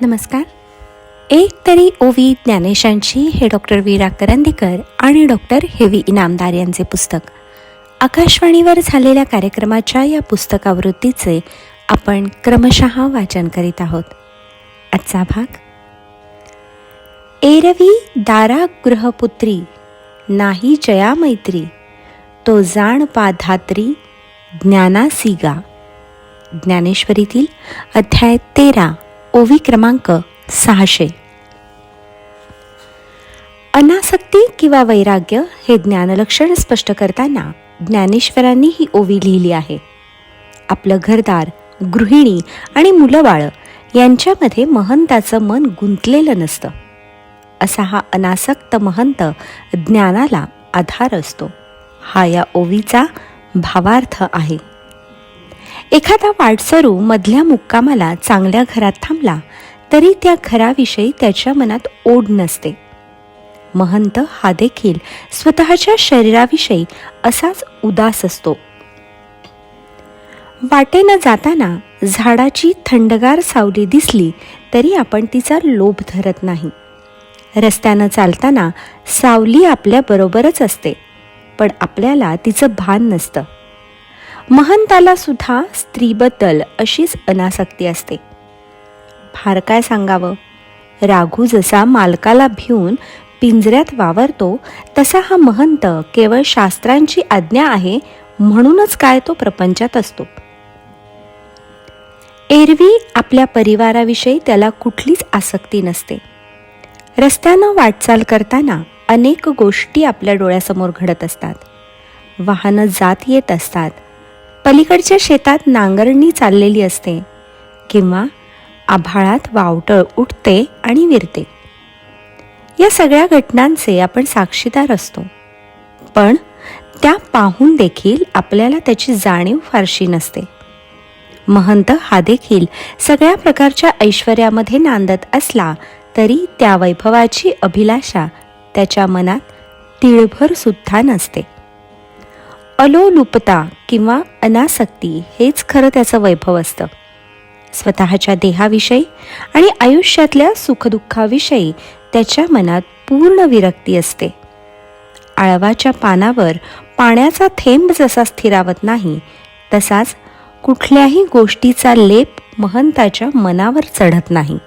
नमस्कार. एक तरी ओवी ज्ञानेशांची हे डॉक्टर वीरा करंदीकर आणि डॉक्टर हेवी इनामदार यांचे पुस्तक. आकाशवाणीवर झालेल्या कार्यक्रमाच्या या पुस्तकावृत्तीचे आपण क्रमशः वाचन करीत आहोत. आजचा भाग. एरवी दारा गृहपुत्री नाही जया मैत्री तो जाण पाधात्री ज्ञानासिगा ज्ञानेश्वरीतील अध्याय तेरा. ओवी क्रमांक सहाशे. अनासक्ती किंवा वैराग्य हे ज्ञानलक्षण स्पष्ट करताना ज्ञानेश्वरांनी ही ओवी लिहिली आहे. आपलं घरदार गृहिणी आणि मुलंबाळं यांच्यामध्ये महंताचं मन गुंतलेलं नसतं. असा हा अनासक्त महंत ज्ञानाला आधार असतो. हा या ओवीचा भावार्थ आहे. एखादा वाटसरू मधल्या मुक्कामाला चांगल्या घरात थांबला तरी त्या घराविषयी त्याच्या मनात ओढ नसते. महंत हा देखील स्वतःच्या शरीराविषयी असाच उदास असतो. वाटेनं जाताना झाडाची थंडगार सावली दिसली तरी आपण तिचा लोभ धरत नाही. रस्त्यानं चालताना सावली आपल्या बरोबरच असते पण आपल्याला तिचं भान नसतं. महंताला सुद्धा स्त्रीबद्दल अशीच अनासक्ती असते. फार काय सांगावं? राघू जसा मालकाला भिवून पिंजऱ्यात वावरतो तसा हा महंत केवळ शास्त्रांची आज्ञा आहे म्हणूनच काय तो प्रपंचात असतो. एरवी आपल्या परिवाराविषयी त्याला कुठलीच आसक्ती नसते. रस्त्यानं वाटचाल करताना अनेक गोष्टी आपल्या डोळ्यासमोर घडत असतात. वाहनं जात येत असतात. पलीकडच्या शेतात नांगरणी चाललेली असते किंवा आभाळात वावटळ उठते आणि विरते. या सगळ्या घटनांचे आपण साक्षीदार असतो. पण त्या पाहून देखील आपल्याला त्याची जाणीव फारशी नसते. महंत हा देखील सगळ्या प्रकारच्या ऐश्वर्यामध्ये नांदत असला तरी त्या वैभवाची अभिलाषा त्याच्या मनात तिळभर सुद्धा नसते. अलोलुपता किंवा अनासक्ती हेच खरं त्याचं वैभव असतं. स्वतःच्या देहाविषयी आणि आयुष्यातल्या सुखदुःखाविषयी त्याच्या मनात पूर्ण विरक्ती असते. आळवाच्या पानावर पाण्याचा थेंब जसा स्थिरावत नाही तसाच कुठल्याही गोष्टीचा लेप महंताच्या मनावर चढत नाही.